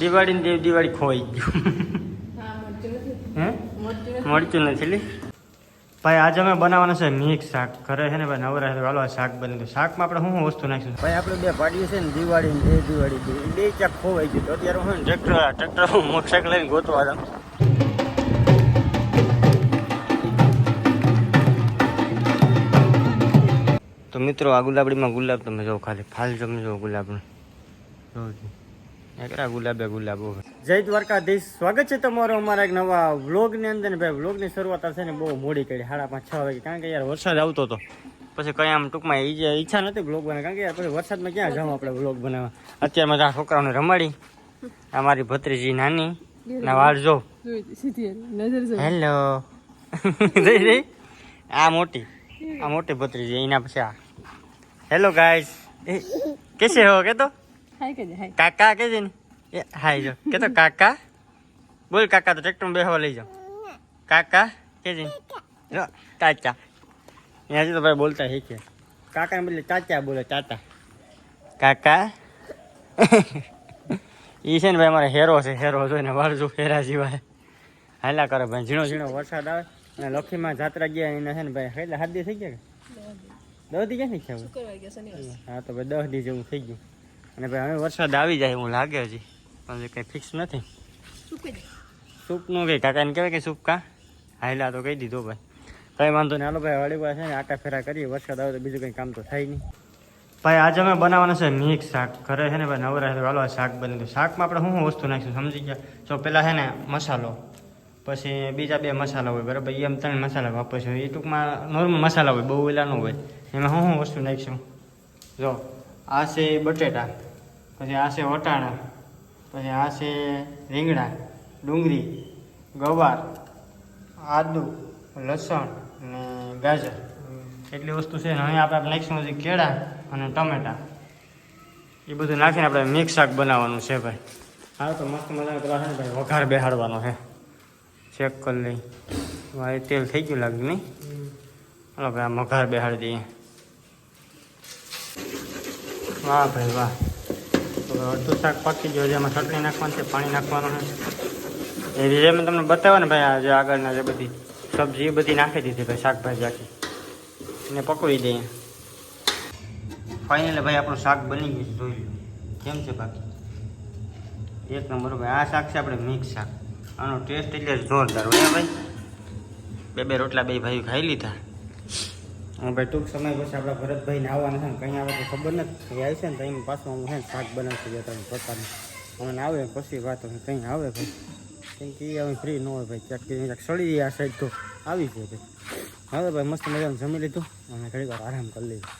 દિવાળી દેવ દિવાળી ખોઈ ગયું. મળતું નથી. લી ભાઈ આજે અમે બનાવવાનું છે મિક્સ શાક. ઘરે છે ને ભાઈ નવરા છે વાલો શાક બની ગયું. શાકમાં આપણે શું શું વસ્તુ નાખીશું? ભાઈ આપણે બે પાડીએ છે ને દિવાળી ને એ દિવાળી બે ચાક ખોવાઈ ગયું. તો અત્યારે હું ટ્રેક્ટર ટ્રેક્ટર મોટરસાઇકલ લઈને ગોતવા હતા તો મિત્રો આ ગુલાબડીમાં ગુલાબ તમે જો ખાલી ફાલ તમે જો ગુલાબનું. એકરા ગુલાબે ગુલાબો. જય દ્વારકાધીશ. સ્વાગત છે તમારો અમારા એક નવા વ્લોગની અંદર. ને ભાઈ, વ્લોગની શરૂઆત છે ને બહુ મોડી કરી. સાડા પાંચ, છ વાગે. કારણ કે યાર વરસાદ આવતો હતો. પછી કઈ આમ ટૂંકમાં એ જે ઈચ્છા નથી બ્લોગ બનાવવા કારણ કે યાર પછી વરસાદમાં ક્યાં જાઉં આપણે વ્લોગ બનાવવા? અત્યારમાં આ છોકરાઓને રમાડી. આ મારી ભત્રીજી નાની. ના, વાળ હેલો. જઈ આ મોટી. આ મોટી ભત્રીજી. એના પછી આ. Hello, guys. કેસે હો? કે તો કાકા કે છે ને? એ હાય જો. કે તો કાકા? બોલ કાકા તો ટ્રેક્ટર બેસવા લઈ જાઓ. કાકા કે છે ચાચા. અહીંયાથી તો ભાઈ બોલતા શીખે. કાકા બદલે ચાચા બોલે ચાચા. કાકા? એ છે ને ભાઈ મારે હેરો છે હેરો જોઈને વાળજો હેરા સિવાય. હાલા કરે ભાઈ. ઝીણો ઝીણો વરસાદ આવે અને લખીમાં જાત્રા ગયા એના છે ને ભાઈ. એટલે હાથ થઈ ગયા દસ દી. ક્યાંથી છે શનિવાર. હા તો ભાઈ દસ દી જેવું થઈ ગયું. અને ભાઈ હવે વરસાદ આવી જાય એવું લાગે હજી. પણ કંઈ ફિક્સ નથી. સૂપનું કંઈ કાકાને કહેવાય કે સૂપ કા? હાયલા તો કહી દીધો ભાઈ. કંઈ વાંધો નહીં હાલો ભાઈ વાળી પાસે છે ને આટા ફેરા કરીએ. વરસાદ આવે તો બીજું કંઈ કામ તો થાય નહીં. ભાઈ આજે અમે બનાવવાનું છે મિક્સ શાક. ઘરે છે ને ભાઈ નવરા છે હાલો શાક બની તો શાકમાં આપણે શું શું વસ્તુ નાખીશું સમજી ગયા? જો પહેલાં છે ને મસાલો પછી બીજા બે મસાલા હોય બરાબર? એમ ત્રણ મસાલા વાપરશું. એ ટૂંકમાં નોર્મલ મસાલા હોય બહુ ઓલા ન હોય. એમાં શું શું વસ્તુ નાખીશું? જો. આ છે બટેટા પછી આ છે વટાણા પછી આ છે રીંગણા ડુંગળી ગવાર આદુ લસણ અને ગાજર. એટલી વસ્તુ છે. ને અહીં આપણે નાખીશું છે કેળા અને ટમેટા. એ બધું નાખીને આપણે મિક્સ શાક બનાવવાનું છે ભાઈ. હા તો મસ્ત મજાનો પેલા છે ને ભાઈ વઘાર બેહાડવાનો છે. ચેક કરી લઈ ભાઈ તેલ થઈ ગયું લાગ્યું નહીં? હાલો ભાઈ આ વઘાર બેહાડી દઈએ. વાહ ભાઈ વાહ. અડધું શાક પાકી ગયું હજી એમાં ચટણી નાખવાની છે, પાણી નાખવાનું છે. એ રીતે મેં તમને બતાવ્યો ને ભાઈ, આ જે આગળના જે બધી સબ્જી બધી નાખી દીધી ભાઈ, શાકભાજી આખી. એને પકવી દઈએ. ફાઇનલી ભાઈ, આપણું શાક બની ગયું છે, જોઈ લો કેમ છે બાકી? એક નંબર ભાઈ, આ શાક છે આપણે મિક્સ શાક. આનો ટેસ્ટ એટલે જોરદાર હોય ભાઈ? બે બે રોટલા બે ભાઈ ખાઈ લીધા. હું, ભાઈ, ટૂંક સમય પછી આપણા ભરતભાઈ ને આવવાના છે ને, કંઈ આવે તો ખબર નથી. આવી છે ને ત્યાં પાછું હું ને, શાક બનાવશું બે ત્રણ પ્રકારનું. મને આવે પછી વાત હોય કંઈ આવે ભાઈ. કેમ કે એ હવે ફ્રી ન હોય ભાઈ, ક્યાંક ક્યાંક સડી જાય આ સાઈડ તો આવી જાય ભાઈ. હવે ભાઈ, મસ્ત મજાનું જમી લીધું, અને ઘણી વાર આરામ કરી લીધું.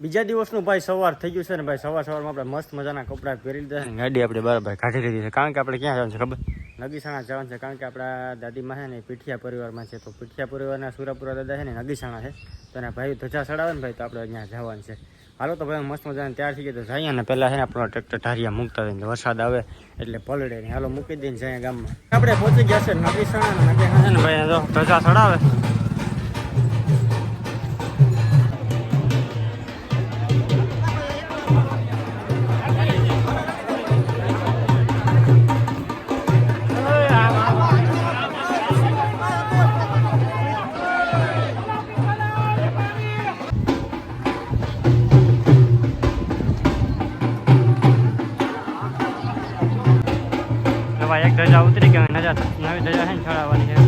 બીજા દિવસનું ભાઈ સવાર થઈ ગયું છે ને, ભાઈ, સવાર સવારમાં આપણે મસ્ત મજાના કપડાં પહેરી લીધા ગાડી આપણે બરાબર કાઢી લીધી છે. કારણ કે આપણે ક્યાં જવાનું છે ખબર? નગીસાણા જવાનું છે, કારણ કે આપણા દાદીમાં છે ને પીઠિયા પરિવારમાં છે. તો પીઠિયા પરિવારના સુરાપુરા દાદા છે ને નગીસાણા છે. તો એના ભાઈ ધજા ચડાવે ને ભાઈ, તો આપણે અહીંયા જવાનું છે. હાલો તો ભાઈ મસ્ત મજાને તૈયાર થઈ ગયા તો જઈએ ને પહેલાં છે ને આપણો ટ્રેક્ટર ઢારિયા મૂકતા હોય વરસાદ આવે એટલે પલડે ને હાલો મૂકી દઈને જઈએ ગામમાં. આપણે પહોંચી ગયા છે નગીસાણા ને નગીસાણા ને ભાઈ ધજા ચડાવે. એક ધજા ઉતરી ગઈ નજા નવી ધજા છે ને છોડાવવાની છે.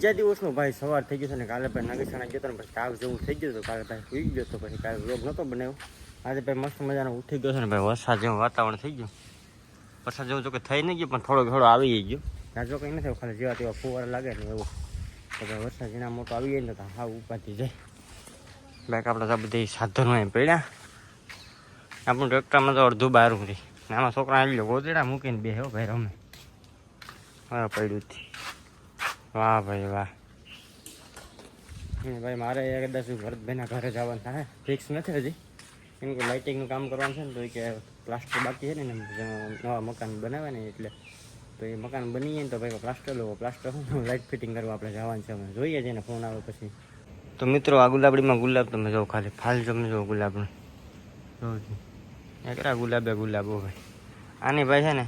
બીજા દિવસનું ભાઈ સવાર થઈ ગયું છે ને કાલે ભાઈ નાગેશાણા ગયો હતો પછી તાવ જેવું થઈ ગયું હતું, કાલે ભાઈ સુઈ ગયો હતો, પછી કાલે રોગ નહોતો બનાવ્યો. આજે ભાઈ મસ્ત મજાનો ઉઠી ગયો છે ને ભાઈ, વરસાદ જેવું વાતાવરણ થઈ ગયું. વરસાદ જેવું જો કે થઈ નહીં ગયું, પણ થોડો થોડો આવી ગયો. જાજો કંઈ નથી ખાલી જેવા તેવા ફુવારા લાગે ને એવું. તો ભાઈ વરસાદ જેના મોટો આવી જાય ને તો હા ઉપાતી જાય. બાઈક આપણે તો બધી સાધનો એમ પડ્યા. આપણું ટ્રેક્ટરમાં તો અડધું બારું રહી આમાં છોકરા આવી ગયો ગોદડા મૂકીને બે હો ભાઈ રમે. હા પડ્યું જ. વાહ ભાઈ વાહ. ભાઈ, મારે કદાચ ભરતભાઈના ઘરે જવાનું થાય ફિક્સ નથી હજી. કેમ કે લાઇટિંગનું કામ કરવાનું છે ને, તો કે પ્લાસ્ટર બાકી છે ને નવા મકાન બનાવે ને એટલે તો એ મકાન બની જાય ને તો ભાઈ પ્લાસ્ટર લો પ્લાસ્ટર લાઇટ ફિટિંગ કરવા આપણે જવાનું છે, અમે જોઈએ છે ને ફોન આવે પછી. તો મિત્રો, આ ગુલાબડીમાં ગુલાબ તમે જો ખાલી. ફાલ તમે જો ગુલાબનું. જોઉં એકરા ગુલાબે ગુલાબો ભાઈ. આની ભાઈ છે ને,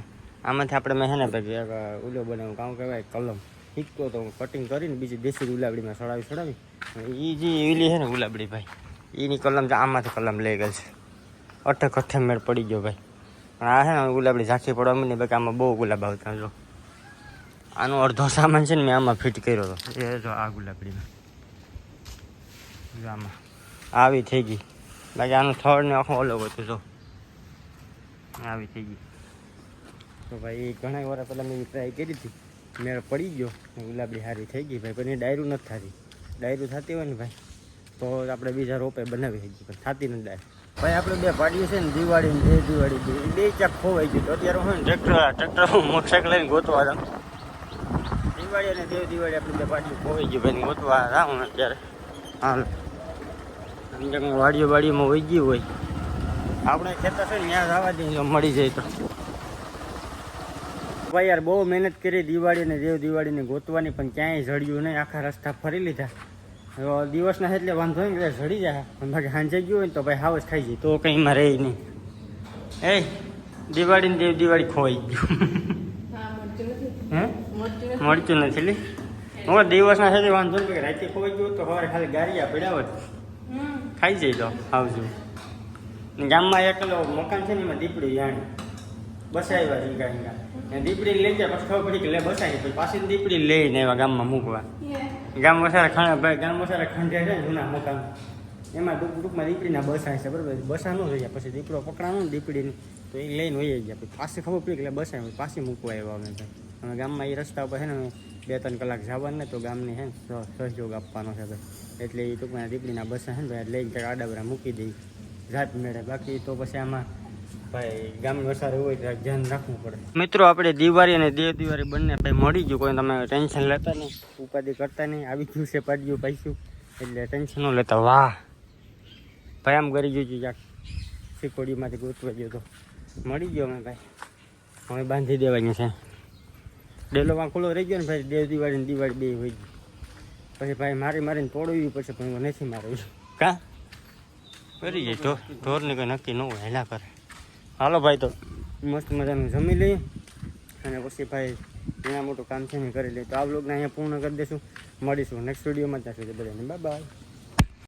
આમાંથી આપણે મેં છે ને, ભાઈ એક ઉલો બનાવું કામ કહેવાય, કલમ. હિક્કો તો કટિંગ કરીને બીજી દેશી ગુલાબડીમાં સડાવી સડાવી. એ જે એલી છે ને ગુલાબડી ભાઈ એની કલમ આમાંથી કલમ લઈ ગયેલ છે. અઠે કઠે મેળ પડી ગયો ભાઈ. પણ આ છે ને ગુલાબડી ઝાંખી પડવા મને બાકી આમાં બહુ ગુલાબ આવતા જો. આનો અડધો સામાન છે ને મેં આમાં ફિટ કર્યો હતો. એ જો આ ગુલાબડીમાં. આમાં. આવી થઈ ગઈ. બાકી આનું થર્ડ ને આખું અલગ હતું જો. આવી થઈ ગઈ. તો ભાઈ ઘણા વાર પહેલાં મેં ટ્રાય કરી હતી. મેળ પડી ગયો. ને હારી થઈ ગઈ ભાઈ, પણ એ ડાયરું નથી થતી. ડાયરું થતી હોય ને ભાઈ, તો આપણે બીજા રોપે બનાવી શકીએ, પણ થતી નથી ડાયર. ભાઈ, આપણે બે પાડીએ છે ને, દિવાળી ને બે દિવાળી બે. ચાક ખોવાઈ ગયું તો અત્યારે ને ટ્રેક્ટર ટ્રેક્ટર મોટરસાઇકલ લઈને ગોતવા હતા દિવાળી અને દેવ દિવાળી આપણે બે પાડીઓ ખોવાઈ ગયું ભાઈ ગોતવા ગોતવા રાહું અત્યારે. હાલ. વાડીઓ વાડીઓમાં વહી ગયું હોય. આપણે ખેતર છે ને, ત્યાં જવા દઈએ મળી જાય તો. ભાઈ યાર બહુ મહેનત કરી દિવાળી અને દેવ દિવાળીને ગોતવાની પણ ક્યાંય જડ્યું નહીં. આખા રસ્તા ફરી લીધા. દિવસના એટલે વાંધો નહીં એટલે જડી જાય. પણ બાકી સાંજે ગયું હોય ને તો ભાઈ હાવસ થઈ ખાઈ જાય તો કંઈ એમાં રહે નહીં. એ દિવાળી દેવ દિવાળી ખોવાઈ ગયું. મળતું નથી. હે? મળતું નથી. મળતું હું દિવસના સાથે વાંધો નહીં રાતે ખોવાઈ ગયું તો સવારે ખાલી ગારિયા પડ્યા હોત ખાઈ જાય તો આવજો ગામમાં એકલો મકાન છે ને એમાં દીપડી જાણી બસ આવ્યા ઈંગા ઈંગા ને દીપડી લઈ જાય પછી ખબર પડી કે લે બસાવી પછી પાછી દીપડી લઈને આવ્યા ગામમાં મૂકવા. ગામ વસારા ખણ ભાઈ ગામ વસારા ખંડે છે ને જૂના મકાન એમાં ટૂંક ટૂંકમાં દીપડીના બસાય છે બરાબર. બસા ન થઈ ગયા પછી દીપડો પકડાનો ને દીપડીને તો એ લઈને વહી ગયા. પછી પાછી ખબર પડી કે લે બસાય પાછી મૂકવા આવ્યા અમે ભાઈ અમે ગામમાં એ રસ્તા ઉપર છે ને બે ત્રણ કલાક જવાનું ને તો ગામની છે ને સહ- સહયોગ આપવાનો છે ભાઈ એટલે એ ટૂંકમાં દીપડીના બસા છે ને ભાઈ લઈને આડાબરા મૂકી દઈ જાત મેળે. બાકી તો પછી આમાં ભાઈ ગામ વસારે હોય તો ધ્યાન રાખવું પડે. મિત્રો આપણે દિવાળી અને દેવ દિવાળી બંને ભાઈ મળી ગયું. કોઈ તમે ટેન્શન લેતા નહીં ઉપાધિ કરતા નહીં. આવી ગયું છે પાડ્યું પૈસું એટલે ટેન્શન ન લેતા. વાહ. ભાઈ આમ કરી ગયું ક્યાંક શીખોડીમાંથી ગોતવા ગયો તો. મળી ગયો અમે ભાઈ. હવે બાંધી દેવાની છે. ડેલોમાં ખુલ્લો રહી ગયો ને ભાઈ દેવ દિવાળી ને દિવાળી બે હોય પછી ભાઈ મારી મારીને તોડવી પછી પણ હું નથી મારવી કા? કરી જાય. ઢોર ઢોરને કંઈ નક્કી ન હોય હેલા કરે. હાલો ભાઈ તો મસ્ત મજાનું જમી લઈએ. અને પછી ભાઈ ઘણા મોટું કામ છે ને કરી લઈએ. તો આ બ્લોગને અહીંયા પૂર્ણ કરી દઈશું. મળીશું નેક્સ્ટ વિડીયોમાં ત્યાં સુધી બધાને બાય બાય